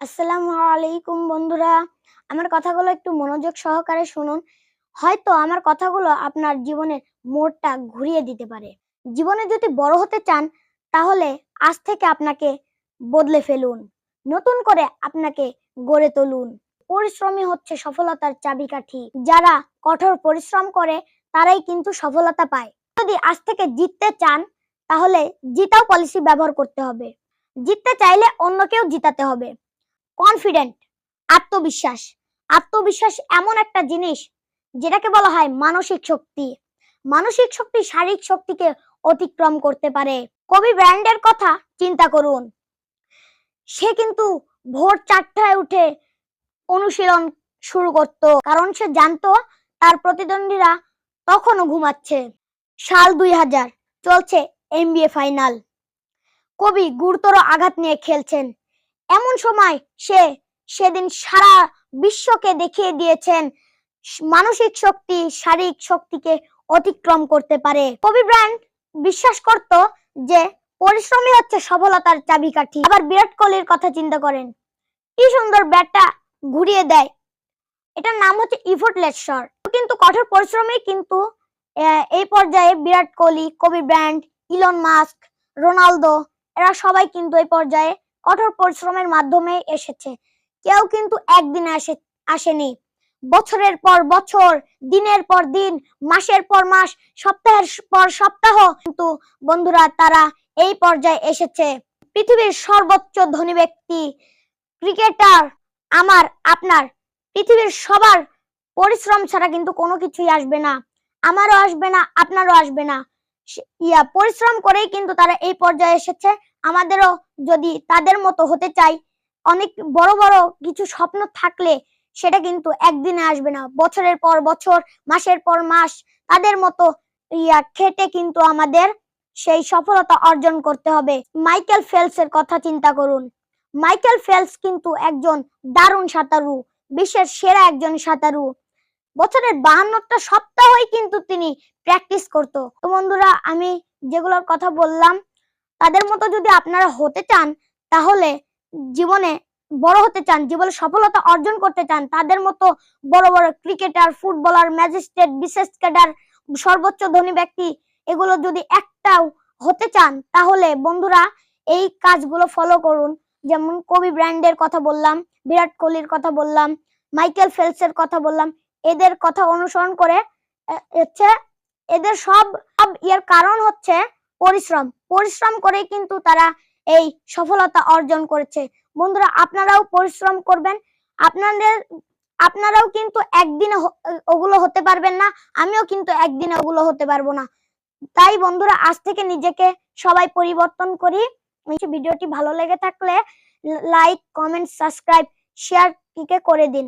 আসসালামু আলাইকুম বন্ধুরা। আমার কথাগুলো একটু মনোযোগ সহকারে শুনুন। হয়তো আমার কথাগুলো আপনার জীবনের মোড়টা ঘুরিয়ে দিতে পারে। জীবনে যদি বড় হতে চান, তাহলে আজ থেকে আপনাকে বদলে ফেলুন। নতুন করে আপনাকে গড়ে তুলুন। পরিশ্রমী হচ্ছে সফলতার চাবিকাঠি। যারা কঠোর পরিশ্রম করে, তারাই কিন্তু সফলতা পায়। যদি আজ থেকে জিততে চান, তাহলে জিতাও পলিসি ব্যবহার করতে হবে। জিততে চাইলে অন্যকেও জিতাতে হবে। কনফিডেন্ট আত্মবিশ্বাস। আত্মবিশ্বাস এমন একটা জিনিস যেটাকে বলা হয় মানসিক শক্তি। মানসিক শক্তি শারীরিক শক্তিকে অতিক্রম করতে পারে। কবি ব্র্যান্ডের কথা চিন্তা করুন। সে কিন্তু ভোর চারটায় উঠে অনুশীলন শুরু করত, কারণ সে জানতো তার প্রতিদ্বন্দ্বীরা তখনও ঘুমাচ্ছে। সাল দুই হাজার, চলছে এমবিএ ফাইনাল কবি গুরুতর আঘাত নিয়ে খেলছেন। এমন সময় সে সেদিন সারা বিশ্বকে দেখিয়ে দিয়েছেন। মানসিক শক্তি, শারীরিক শক্তিকে অতিক্রম করতে পারে। কবি ব্র্যান্ড বিশ্বাস করত যে পরিশ্রমই হচ্ছে সফলতার চাবিকাঠি। আবার বিরাট কোহলির কথা চিন্তা করেন। কি সুন্দর ব্যাটটা ঘুরিয়ে দেয়। এটার নাম হচ্ছে ইফোর্টলেস কিন্তু কঠোর পরিশ্রমই কিন্তু এই পর্যায়ে বিরাট কোহলি, কবি ব্র্যান্ড ইলন মাস্ক, রোনালদো, এরা সবাই কিন্তু এই পর্যায়ে কঠোর পরিশ্রমের মাধ্যমে এসেছে। কেউ কিন্তু একদিনে আসে, আসেনি। বছরের পর বছর, দিনের পর দিন, মাসের পর মাস, সপ্তাহের পর সপ্তাহ কিন্তু বন্ধুরা তারা এই পর্যায়ে এসেছে। পৃথিবীর সর্বোচ্চ ধনী ব্যক্তি, ক্রিকেটার আমার, আপনার। পৃথিবীর সবার পরিশ্রম ছাড়া কিন্তু কোনো কিছুই আসবে না। আমারও আসবে না, আপনারও আসবে না। ইয়া, পরিশ্রম করেই কিন্তু তারা এই পর্যায়ে এসেছে। আমাদেরও যদি তাদের মতো হতে চাই, অনেক বড় বড় কিছু স্বপ্ন থাকলে সেটা কিন্তু একদিনে আসবে না। বছরের পর বছর, মাসের পর মাস তাদের মতো, ইয়া, খেটে কিন্তু আমাদের সেই সফলতা অর্জন করতে হবে। মাইকেল ফেলস এর কথা চিন্তা করুন। মাইকেল ফেলস কিন্তু একজন দারুণ সাঁতারু, বিশ্বের সেরা একজন সাঁতারু। বছরের বাহান্নটা সপ্তাহই কিন্তু তিনি প্র্যাকটিস করতো। তো বন্ধুরা, আমি যেগুলোর কথা বললাম, তাদের মতো যদি আপনারা হতে চান, তাহলে জীবনে বড় হতে চান, জীবনে সফলতা অর্জন করতে চান, তাদের মতো বড় বড় ক্রিকেটার ফুটবলার ম্যাজিস্ট্রেট বিশেষ ক্যাডার সর্বোচ্চ ধনী ব্যক্তি, এগুলো যদি একটাও হতে চান, তাহলে বন্ধুরা, এই কাজগুলো ফলো করুন। যেমন কবি ব্র্যান্ডের কথা বললাম, বিরাট কোহলির কথা বললাম, মাইকেল ফেলসের কথা বললাম এদের কথা অনুসরণ করে হচ্ছে এদের সব সব এর কারণ হচ্ছে পরিশ্রম। পরিশ্রম করেই কিন্তু তারা এই সফলতা অর্জন করেছে। বন্ধুরা, আপনারাও পরিশ্রম করবেন। আপনাদের, আপনারাও কিন্তু একদিনে ওগুলো হতে পারবেন না, আমিও কিন্তু একদিনে ওগুলো হতে পারব না। তাই বন্ধুরা, আজ থেকে নিজেকে সবাই পরিবর্তন করি। ভিডিওটি ভালো লেগে থাকলে লাইক, কমেন্ট, সাবস্ক্রাইব শেয়ার টিকে করে দিন।